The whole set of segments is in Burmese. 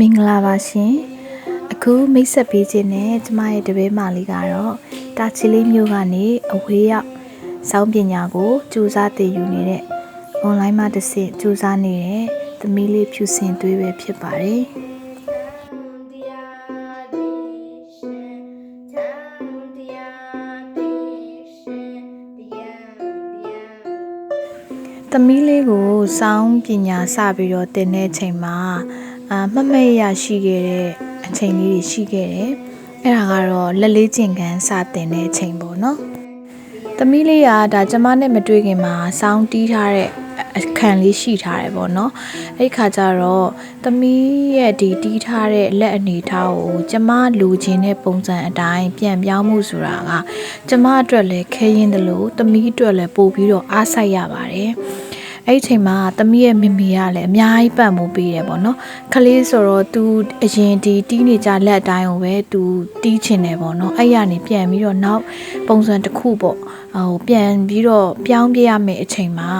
မင်္ဂလာပါရှင်အခုမိတ်ဆက်ပေးခြင်းနဲ့ကျမရဲ့တပည့်မလေးကတော့တာချီလေးမြို့ကနေအဝေးရောက်စောင်းပညာကိုကြိုးစားသင်ယူနေတဲ့ online မှာတစ်ဆင့်ကြိုးစားနေတဲ့သမီးလေးဖြူစင်သွေးပဲဖြစ်ပါတယ်တရားဒီရှင်သံတရားဒီရှင်တရားတရားသမီးလေးကိုစောင်းပညာစပြီးတော့သင်တဲ့အချိန်မှာ အာမှတ်မှတ်ရရှိခဲ့တဲ့အချိန်လေးတွေရှိခဲ့တယ်အဲ့ဒါကတော့လက်လေးကျင်ကန်းစတင်တဲ့အချိန်ပေါ့နော်သမီးလေးကဒါကျမနဲ့မတွေ့ခင်မှာစောင်းတီးထားတဲ့အခန်းလေးရှိထားတယ်ပေါ့နော်အဲ့ဒီခါကျတော့သမီးရဲ့ဒီတီးထားတဲ့လက်အနေထားကိုကျမလူချင်းတဲ့ပုံစံအတိုင်းပြန်ပြောင်းမှုဆိုတာကကျမအတွက်လည်းခဲရင်တယ်လို့သမီးအတွက်လည်းပို့ပြီးတော့အားစိုက်ရပါတယ် အဲ့ဒီအချိန်မှာသမီးရဲ့မိမိကလည်းအများကြီးပံ့ပိုးပေးတယ်ပေါ့နော်ခလေးဆိုတော့ तू အရင်ဒီတီးနေကြလက်အတိုင်းကိုပဲ तू တီးချင်တယ်ပေါ့နော်အဲ့ရနေပြန်ပြီးတော့နောက်ပုံစံတစ်ခုပေါ့ဟိုပြန်ပြီးတော့ပြောင်းပြရမယ့်အချိန်မှာ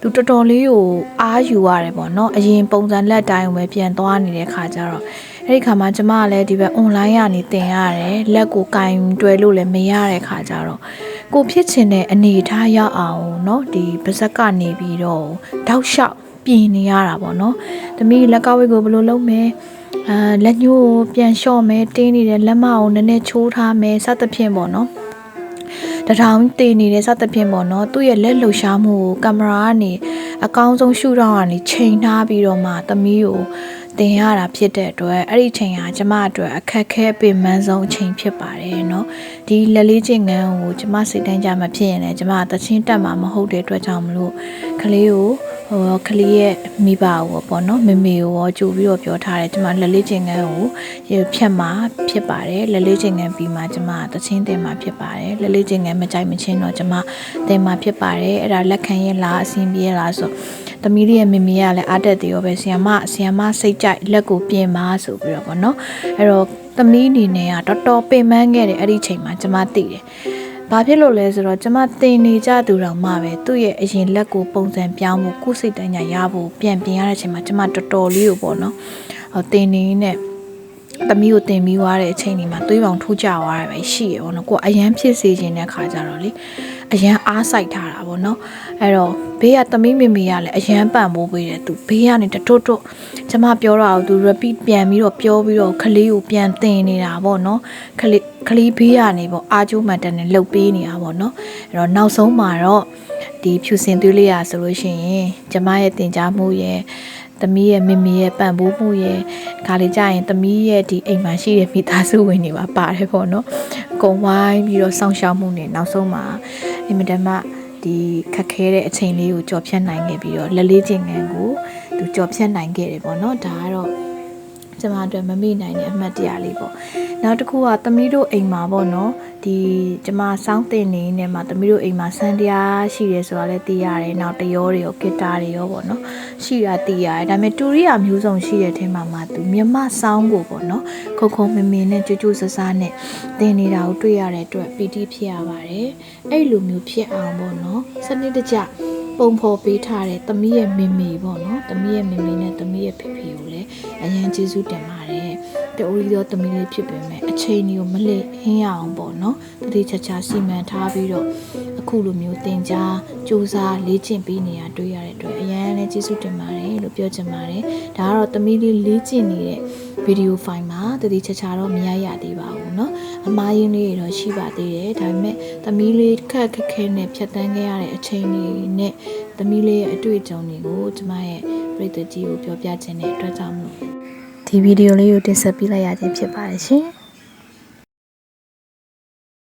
သူတော်တော်လေးကိုအားယူရတယ်ပေါ့နော်အရင်ပုံစံလက်တိုင်းကိုပဲပြန်သွားနေတဲ့ခါကျတော့အဲ့ဒီခါမှာကျမကလည်းဒီဘက် online ကနေသင်ရတယ်လက်ကိုကင်တွယ်လို့လည်းမရတဲ့ခါကျတော့ ကိုဖြစ်ချင်တဲ့အနေအထားရောက်အောင်เนาะဒီပါဇက်ကနေပြီးတော့တောက်လျှောက်ပြင်နေရတာပေါ့နော်တမီးလက်ကဝိတ်ကိုဘယ်လိုလုပ်မလဲအာလက်ညှိုးကိုပြန်လျှော့မယ်တင်းနေတဲ့လက်မအောင်နည်းနည်းချိုးထားမယ်စသဖြင့်ပေါ့နော် တထောင်တည်နေတဲ့စသဖြင့်ပေါ့နော်သူ့ရဲ့လက်လှူရှားမှုကိုကင်မရာကနေအကောင်းဆုံးရှုထောင့်ကနေချိန်ထားပြီးတော့မှသမီးကို တင်ရတာဖြစ်တဲ့အတွက်အဲ့ဒီချိန်ဟာကျမအတွက်အခက်ခဲပင်ပန်းဆုံးအချိန်ဖြစ်ပါတယ်เนาะဒီလက်လေးချင်းငန်းကိုကျမစိတ်တိုင်းကြမှာဖြစ်ရင်လည်းကျမတချင်းတက်မှာမဟုတ်တဲ့အတွက်ကြောင့်မလို့ကလေးကိုဟိုကလေးရဲ့မိဘကိုပေါ့နော်မေမေကိုရောကြိုပြီးတော့ပြောထားတယ်ကျမလက်လေးချင်းငန်းကိုရေဖြတ်မှာဖြစ်ပါတယ်လက်လေးချင်းငန်းပြီးမှကျမတချင်းတင်မှာဖြစ်ပါတယ်လက်လေးချင်းငန်းမကြိုက်မချင်းတော့ကျမတင်မှာဖြစ်ပါတယ်အဲ့ဒါလက်ခံရင်လားအဆင်ပြေလားဆို သမီးလေးရဲ့မေမေကလည်းအားတက်သေးရောပဲဆီယမဆီယမစိတ်ကြိုက်လက်ကိုပြင်ပါဆိုပြီးတော့ပေါ့နော်အဲ့တော့သမီးအနေနဲ့ကတော်တော်ပင်ပန်းခဲ့တယ်အဲ့ဒီချိန်မှာကျမသိတယ်ဘာဖြစ်လို့လဲဆိုတော့ကျမတင်နေကြသူတော်မှပဲသူ့ရဲ့အရင်လက်ကိုပုံစံပြောင်းဖို့ကိုယ်စိတ်တိုင်းညာရဖို့ပြန်ပြင်ရတဲ့အချိန်မှာကျမတော်တော်လေးကိုပေါ့နော်ဟိုတင်နေနဲ့သမီးကိုတင်ပြီးွားတဲ့အချိန်ဒီမှာသွေးပေါင်ထိုးကြသွားရပဲရှိရပေါ့နော်ကိုကအရန်ဖြစ်စေခြင်းတဲ့ခါကြတော့လေ အရန်အားစိုက်ထားတာပေါ့နော်အဲ့တော့ဘေးကသမီးမေမေကလည်းအရန်ပံ့ပိုးပေးတယ်သူဘေးကနေတတွတ်တွတ်ကျမပြောတာကိုသူ repeat ပြန်ပြီးတော့ပြောပြီးတော့ခလေးကိုပြန်တင်နေတာပေါ့နော်ခလေးခလေးဘေးကနေပေါ့အာကျိုးမှန်တန်နဲ့လှုပ်ပေးနေတာပေါ့နော်အဲ့တော့နောက်ဆုံးမှာတော့ဒီဖြူစင်သွေးလေးရဆိုလို့ရှိရင်ကျမရဲ့တင် जा မှုရဲ့သမီးရဲ့မမေရဲ့ပံ့ပိုးမှုရဲ့ခါလေးကြရင်သမီးရဲ့ဒီအိမ်မှာရှိတဲ့မိသားစုဝင်တွေပါပါတယ်ပေါ့နော်အကုန်ဝိုင်းပြီးတော့စောင့်ရှောက်မှုနဲ့နောက်ဆုံးမှာ အင်မတန်မှဒီခက်ခဲတဲ့အချိန်လေးကိုကြော်ဖြတ်နိုင်ခဲ့ပြီးတော့လက်လေးချင်းငန်းကိုသူကြော်ဖြတ်နိုင်ခဲ့တယ်ပေါ့နော်ဒါကတော့ ကျမအတွက်မမေ့နိုင်တဲ့အမှတ်တရလေးပေါ့နောက်တစ်ခုကသမီးတို့အိမ်မှာပေါ့နော်ဒီကျမစောင်းတင်နေနေမှာသမီးတို့အိမ်မှာစံတရားရှိတယ်ဆိုတာလည်းသိရတယ်နောက်တရောတွေရောဂီတာတွေရောပေါ့နော်ရှိတာသိရတယ်ဒါပေမဲ့တူရီယာမျိုးစုံရှိတဲ့အထက်မှာမှသူမြမစောင်းကိုပေါ့နော်ခုံခုံမမင်းနဲ့ကြွကြွဆဆနဲ့တင်နေတာကိုတွေ့ရတဲ့အတွက်ပီတိဖြစ်ရပါတယ်အဲ့လိုမျိုးဖြစ်အောင်ပေါ့နော်စနစ်တကျ ပုံဖော်ပေးထားတဲ့သမီးရဲ့မေမေပေါ့နော်သမီးရဲ့မေမေနဲ့သမီးရဲ့ဖေဖေကိုလည်းအရင်ကျေးဇူးတင်ပါတယ်တူရီတော့သမီးလေးဖြစ်ပေမဲ့အချိန်ကြီးကိုမလစ်ဟင်းရအောင်ပေါ့နော်တတိချာချာစီမံထားပြီးတော့အခုလိုမျိုးတင် जा စူးစမ်းလေ့ကျင့်ပေးနေရတွေ့ရတဲ့အတွက်အရင်လည်းကျေးဇူးတင်ပါတယ်လို့ပြောချင်ပါတယ်ဒါကတော့သမီးလေးလေ့ကျင့်နေတဲ့ ဗီဒီယိုဖိုင်မှာတတိချာချာတော့မရရသေးပါဘူးเนาะအမားရင်းလေးတွေတော့ရှိပါသေးတယ်ဒါပေမဲ့သမီးလေးခက်ခက်ခဲနဲ့ဖြတ်တန်းခဲ့ရတဲ့အချိန်လေးနဲ့သမီးလေးရဲ့အတွေ့အကြုံတွေကိုကျမရဲ့ပြည်သူကြီးကိုပြောပြခြင်းတဲ့အတွက်ကြောင့်မလို့ဒီဗီဒီယိုလေးကိုတင်ဆက်ပေးလိုက်ရခြင်းဖြစ်ပါတယ်ရှင်